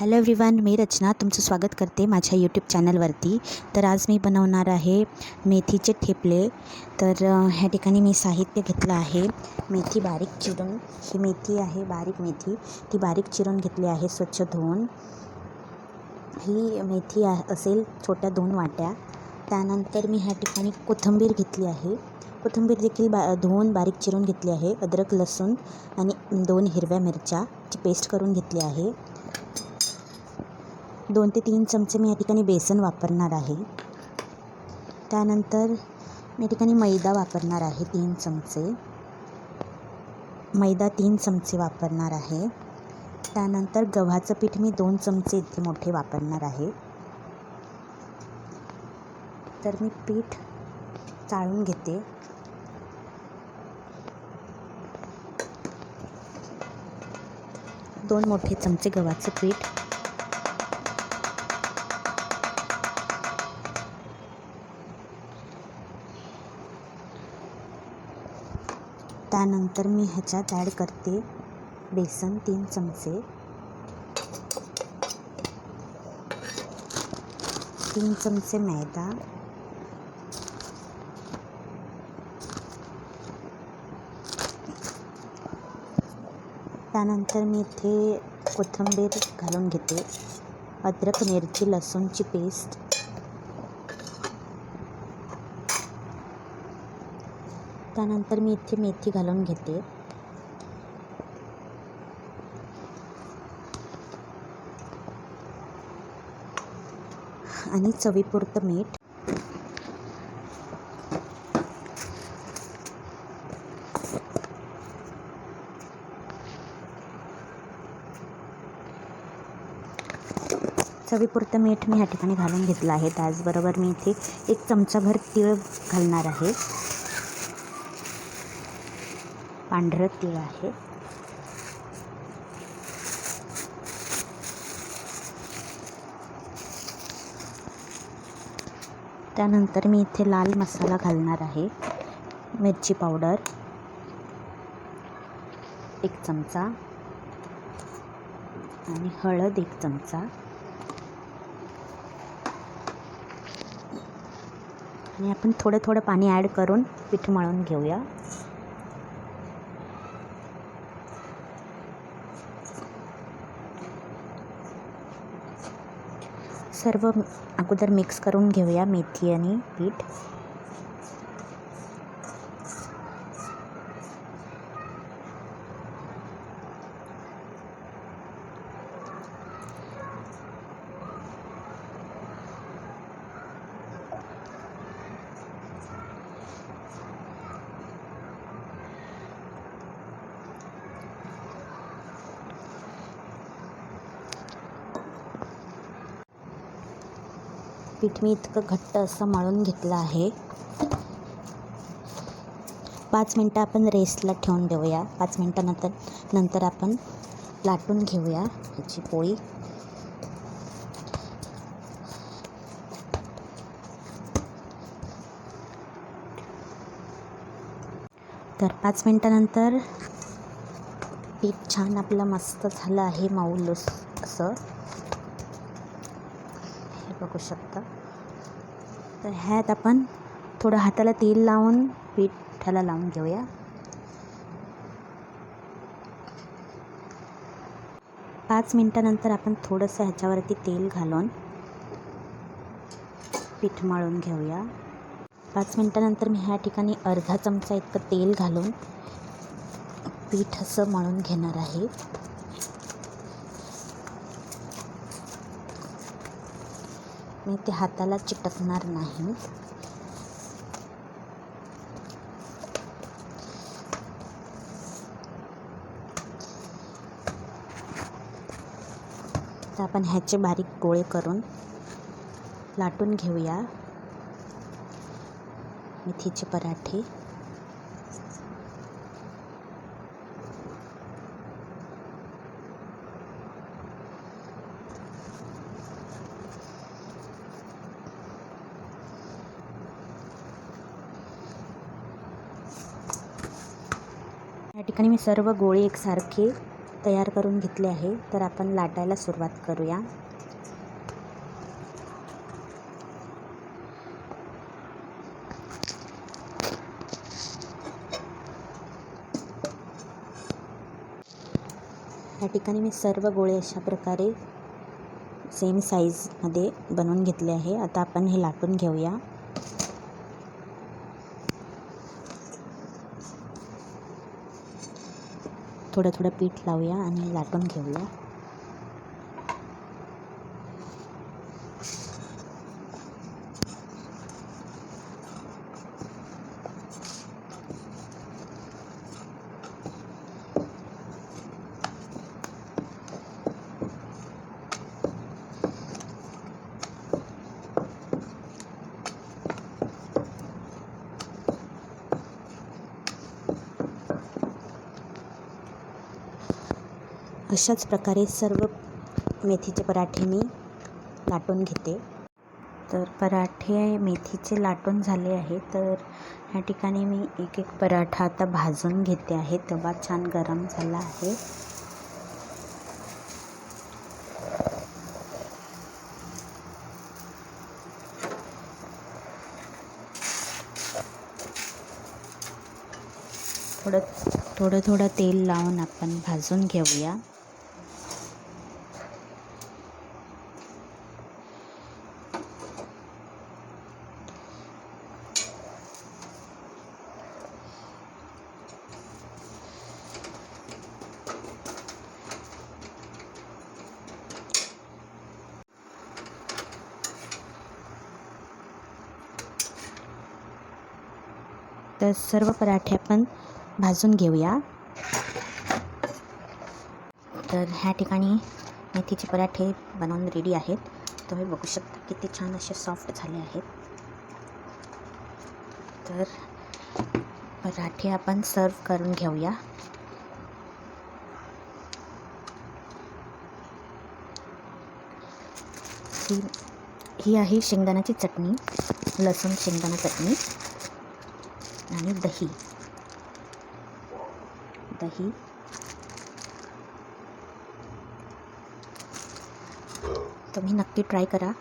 Hello everyone मी रचना तुमचं स्वागत करते माझ्या यूट्यूब चॅनलवरती तर आज मी बनवणार आहे मेथीचे ठेपले. तर ह्या ठिकाणी मी साहित्य घेतलं आहे. मेथी बारीक चिरून ही मेथी आहे बारीक मेथी. ती बारीक चिरून घेतली आहे स्वच्छ धुवून. ही मेथी आ असेल छोट्या दोन वाट्या. त्यानंतर मी ह्या ठिकाणी कोथिंबीर घेतली आहे. कोथिंबीर देखील बा धुवून बारीक चिरून घेतली आहे. अद्रक लसूण आणि दोन हिरव्या मिरच्याची पेस्ट करून घेतली आहे. दोन ते तीन चमचे मी या ठिकाणी बेसन वापरणार आहे. त्यानंतर मी या ठिकाणी मैदा वापरणार आहे तीन चमचे. मैदा तीन चमचे वापरणार आहे. त्यानंतर गव्हाचं पीठ मी दोन चमचे इतके मोठे वापरणार आहे. तर मी पीठ चाळून घेते. दोन मोठे चमचे गव्हाचं पीठ. त्यानंतर मी ह्याच्यात ॲड करते बेसन तीन चमचे. तीन चमचे मैदा. त्यानंतर मी इथे कोथिंबीर घालून घेते. अद्रक मिरची लसूणची पेस्ट. त्यानंतर मी इथे मेथी घालून घेते. आणि चवीपुरतं मीठ. चवीपुरतं मीठ मी ह्या ठिकाणी घालून घेतलं आहे. त्याचबरोबर मी इथे एक चमचाभर तीळ घालणार आहे. पांढरं तीळ आहे. त्यानंतर मी इथे लाल मसाला घालणार आहे. मिरची पावडर एक चमचा आणि हळद एक चमचा. आणि आपण थोडं थोडं पाणी ॲड करून पीठ मळून घेऊया. सर्व अगोदर मिक्स करून घेऊया मेथी आणि पीठ. पीठ मी इतकं घट्ट असं मळून घेतलं आहे. पाच मिनटं आपण रेस्टला ठेवून देऊया. पाच मिनटानंतर नंतर आपण लाटून घेऊया ह्याची पोळी. तर पाच मिनटानंतर पीठ छान आपलं मस्त झालं आहे मऊ असं. हे बघू शकता. तर ह्यात आपण थोडं हाताला तेल लावून पिठाला लावून घेऊया. पाच मिनटानंतर आपण थोडंसं ह्याच्यावरती तेल घालून पीठ मळून घेऊया. पाच मिनटानंतर मी ह्या ठिकाणी अर्धा चमचा इतकं तेल घालून पीठ असं मळून घेणार आहे. मी ते हाताला चिटकणार नाही. तर आपण ह्याचे बारीक गोळे करून लाटून घेऊया. मेथीचे पराठे. या ठिकाणी मी सर्व गोळे एकसारखे तयार करून घेतले आहे. तर आपण लाटायला सुरुवात करूया. या ठिकाणी मी सर्व गोळे अशा प्रकारे सेम साईजमध्ये बनवून घेतले आहे. आता आपण हे लाटून घेऊया. थोडं थोडं पीठ लावूया आणि लाटून घेऊया. अशाच प्रकारे सर्व मेथीचे पराठे मी लाटून घेते. तर पराठे मेथीचे लाटून झाले आहे. तर ह्या ठिकाणी मी एक एक पराठा आता भाजून घेते आहे. तवा छान गरम झाला आहे. थोडं थोडं थोडं तेल लावून आपण भाजून घेऊया. तर सर्व पराठे आपण भाजून घेऊया. तर ह्या ठिकाणी मेथीचे पराठे बनवून रेडी आहेत. तुम्ही बघू शकता किती छान असे सॉफ्ट झाले आहेत. तर पराठे आपण सर्व करून घेऊया. ही ही आहे शेंगदाण्याची चटणी लसूण शेंगदाणा चटणी. आणि दही. दही. तुम्ही नक्की ट्राय करा.